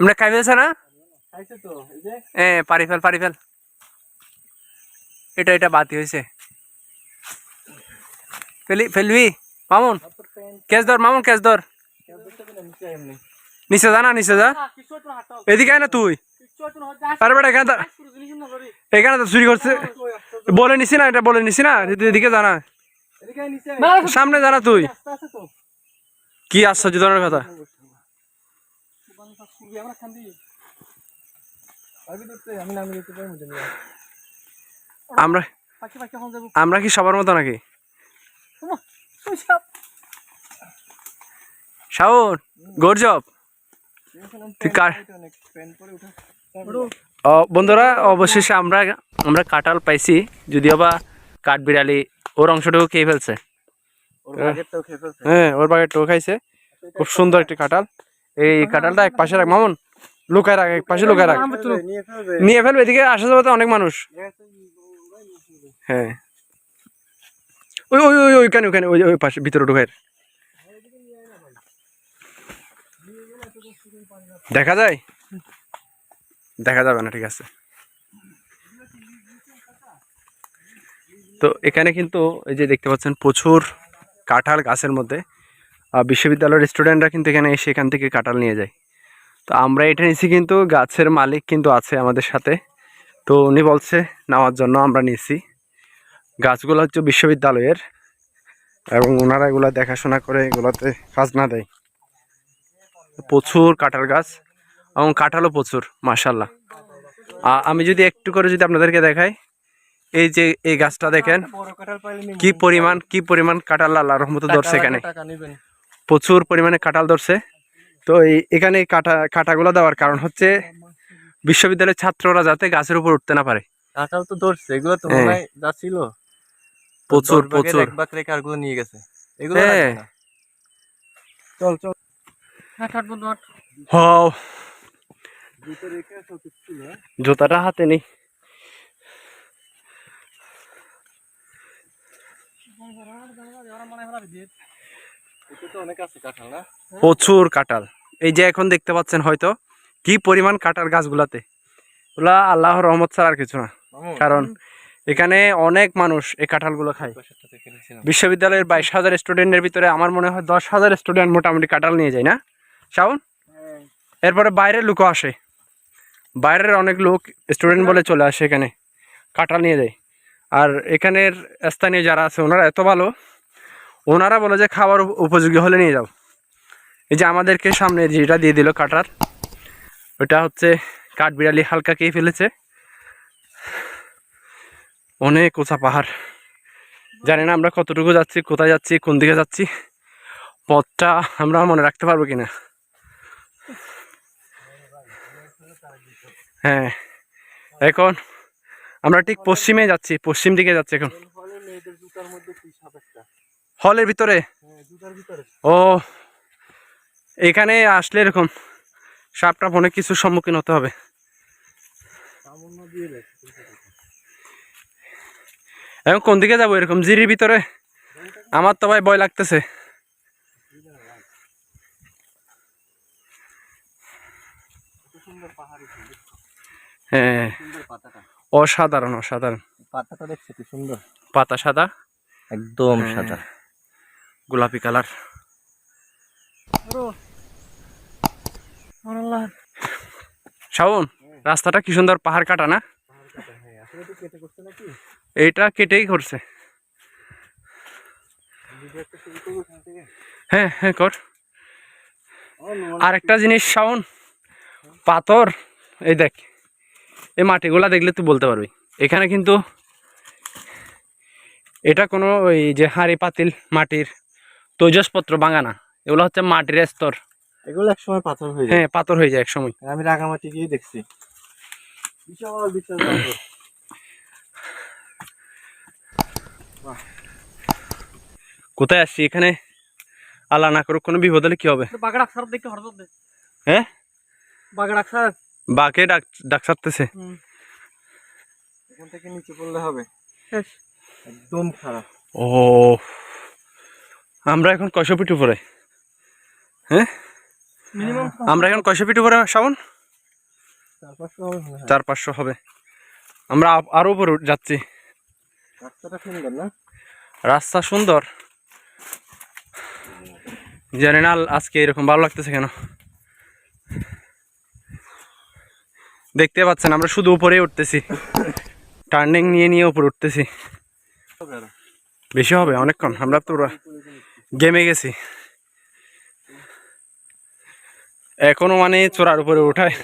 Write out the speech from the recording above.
আমরা খাই ফেলছে না? খাইছে তো এই যে? এ পারি ফেল পারি ফেল। এটা এটা বাতি হয়েছে ফেলি ফেলবি? মামুন ক্যাচ ধর মামুন ক্যাচ ধর। নিচে এমনি। নিচে যা না নিচে যা। এদিকে না তুই। আরে বেটা এখানে। এখানে তো চুরি করছে। বলে নিছি না এটা বলে নিছি না। এদিকে জানা এদিকে আয় নিচে। সামনে জানা তুই। কি আশ্চর্য ধরনের কথা? আমরা কি সবার মতো নাকি? শাওন, গর্জব। বন্ধুরা, অবশেষে আমরা আমরা কাঁঠাল পাইছি, যদিও বা কাঠবিড়ালি ওর অংশটুকু খেয়ে ফেলছে ওর বাগেরটাও খেয়ে ফেলছে হ্যাঁ ওর বাগে টো খাইছে খুব সুন্দর একটি কাঁঠাল। এই কাঁঠালটা এক পাশে রাখ মামুন। লুকায় রাখ এক পাশে লুকায় রাখ। নিয়ে ফেলবে এদিকে আসা যাবে তো অনেক মানুষ। হ্যাঁ। ওই ওই ওই ওইখানে ওইখানে ওই ওই পাশে ভিতরে ঢুকায় দেখা যায়? দেখা যাবে না ঠিক আছে। তো এখানে কিন্তু এই যে দেখতে পাচ্ছেন প্রচুর কাঁঠাল গাছের মধ্যে। বিশ্ববিদ্যালয়ের স্টুডেন্টরা কিন্তু এখানে এসে এখান থেকে কাঁঠাল নিয়ে যায়। তো আমরা এটা নিয়েছি কিন্তু, গাছের মালিক কিন্তু আছে আমাদের সাথে। তো উনি বলছে, নেওয়ার জন্য আমরা নিয়েছি। গাছগুলো হচ্ছে বিশ্ববিদ্যালয়ের। এবং ওনারা এগুলো দেখাশোনা করে এগুলোতে খাজনা দেয়। প্রচুর কাঁঠাল গাছ এবং কাঁঠালও প্রচুর মাসাল্লাহ আমি যদি একটু করে যদি আপনাদেরকে দেখাই। এই যে এই গাছটা দেখেন পাইলে নিবো। কি পরিমাণ কি পরিমাণ কাঁঠাল আল্লাহ রহমতে ধরছে এখানে। প্রচুর পরিমাণে কাঁঠাল ধরছে। তো এই এখানে কাঁটা কাঁটাগুলো দেওয়ার কারণ হচ্ছে বিশ্ববিদ্যালয়ের ছাত্ররা যাতে গাছের উপর উঠতে না পারে। কাঁঠাল তো ধরছে এগুলো তো হ্যাঁ। মনে হয় যা ছিল প্রচুর, প্রচুর। এক রেখে আরগুলো নিয়ে গেছে। এগুলো হ্যাঁ। চল চল। হ দুটো রেখে আসো কিছু না জুতাটা হাতে নেই এটা তো অনেক আছে কাঁঠাল না প্রচুর কাঁঠাল। এই যে এখন দেখতে পাচ্ছেন হয়তো কি পরিমাণ কাঁঠাল গাছগুলাতে। ওগুলা আল্লাহর রহমত ছাড়া আর কিছু না। কারণ এখানে অনেক মানুষ এই কাঁঠালগুলো খায়। বিশ্ববিদ্যালয়ের বাইশ হাজার স্টুডেন্টের ভিতরে আমার মনে হয় দশ হাজার স্টুডেন্ট মোটামুটি কাঁঠাল নিয়ে যায় না? শাওন। এরপরে বাইরের লোকও আসে। বাইরের অনেক লোক স্টুডেন্ট বলে চলে আসে এখানে। কাঁঠাল নিয়ে যায়। আর এখানের স্থানীয় যারা আছে, ওনারা এত ভালো, ওনারা বলে যে খাবার উপযোগী হলে নিয়ে যাও। এই যে আমাদেরকে সামনে যেটা দিয়ে দিল কাটার ওটা হচ্ছে কাঠ বিড়ালি হালকা খেয়ে ফেলেছে। অনেক উঁচা পাহাড়। জানি না আমরা কতটুকু যাচ্ছি, কোথায় যাচ্ছি, কোন দিকে যাচ্ছি, পথটা আমরা মনে রাখতে পারব কিনা। হ্যাঁ এখন আমরা ঠিক পশ্চিমে যাচ্ছি পশ্চিম দিকে যাচ্ছি এখন। হলের ভিতরে? হ্যাঁ ভিতরে। ও এখানে আসলে এরকম সাপটা অনেক কিছুর সম্মুখীন হতে হবে। এখন কোন দিকে যাব এরকম? জিরির ভিতরে? আমার তো ভাই ভয় লাগতেছে কত সুন্দর পাহাড়ি ফুল, হ্যাঁ। অসাধারণ অসাধারণ। পাতাটা দেখছ কি সুন্দর? পাতা সাদা? একদম হ্যাঁ। সাদা। গোলাপি কালার। শাওন রাস্তাটা কি সুন্দর পাহাড় কাটা না? কাটা হ্যাঁ। কেটেই করছে। হ্যাঁ হ্যাঁ কর। আরেকটা জিনিস শাওন। পাথর। এই দেখ। এই মাটিগুলা দেখলে তুই বলতে পারবি। এখানে কিন্তু এটা কোনো ওই যে হাঁড়ি পাতিল মাটির তৈজসপত্র বাঙানা এগুলো হচ্ছে মাটির স্তর। এগুলো এক সময় পাথর হয়ে যায়। হ্যাঁ পাথর হয়ে যায় এক সময় আমি রাঙামাটি গিয়ে দেখছি। বিশাল বিশাল কোথায় আসছি এখানে? আল্লাহ না করুক কোনো বিপদ হলে কি হবে? বাগড়াক স্যার দেখতে হঠাৎ হ্যাঁ? বাগড়াক স্যার বাকে ডাক ডাক সারতেছে। ওখান থেকে নিচে পড়লে হবে। একদম খারাপ। ও আমরা এখন কয়শো ফিট উপরে? হ্যাঁ? আমরা এখন কয়শো ফিট উপরে শ্রাবণ চার পাঁচশো হবে। চার পাঁচশো হবে। আমরা আপ- আরও উপরে যাচ্ছি। রাস্তাটা সুন্দর না? রাস্তা সুন্দর। জানি না আজকে এরকম ভালো লাগতেছে কেন? দেখতে পাচ্ছেন, আমরা শুধু উপরে উঠতেছি। টার্নিং নিয়ে নিয়ে উপরে উঠতেছি। বেশি হবে অনেকক্ষণ, আমরা তো গেমে গেছি। এখনও মানে চোরার উপরে উঠায়।